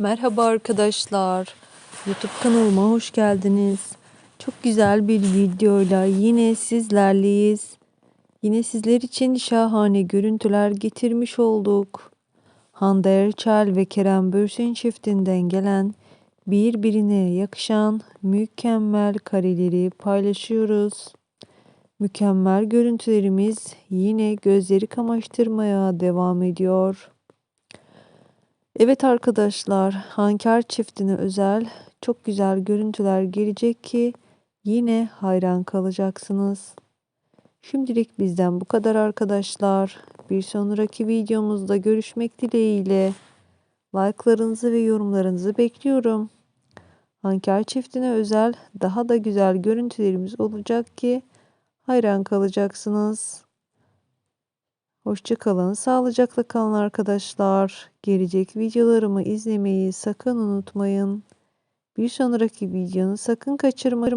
Merhaba arkadaşlar. YouTube kanalıma hoş geldiniz. Çok güzel bir videoyla yine sizlerleyiz. Yine sizler için şahane görüntüler getirmiş olduk. Hande Erçel ve Kerem Bürsin çiftinden gelen birbirine yakışan mükemmel kareleri paylaşıyoruz. Mükemmel görüntülerimiz yine gözleri kamaştırmaya devam ediyor. Evet arkadaşlar, Hanker çiftine özel çok güzel görüntüler gelecek ki yine hayran kalacaksınız. Şimdilik bizden bu kadar arkadaşlar. Bir sonraki videomuzda görüşmek dileğiyle. Like'larınızı ve yorumlarınızı bekliyorum. Hanker çiftine özel daha da güzel görüntülerimiz olacak ki hayran kalacaksınız. Hoşçakalın, sağlıcakla kalın arkadaşlar. Gelecek videolarımı izlemeyi sakın unutmayın. Bir sonraki videonu sakın kaçırmayın.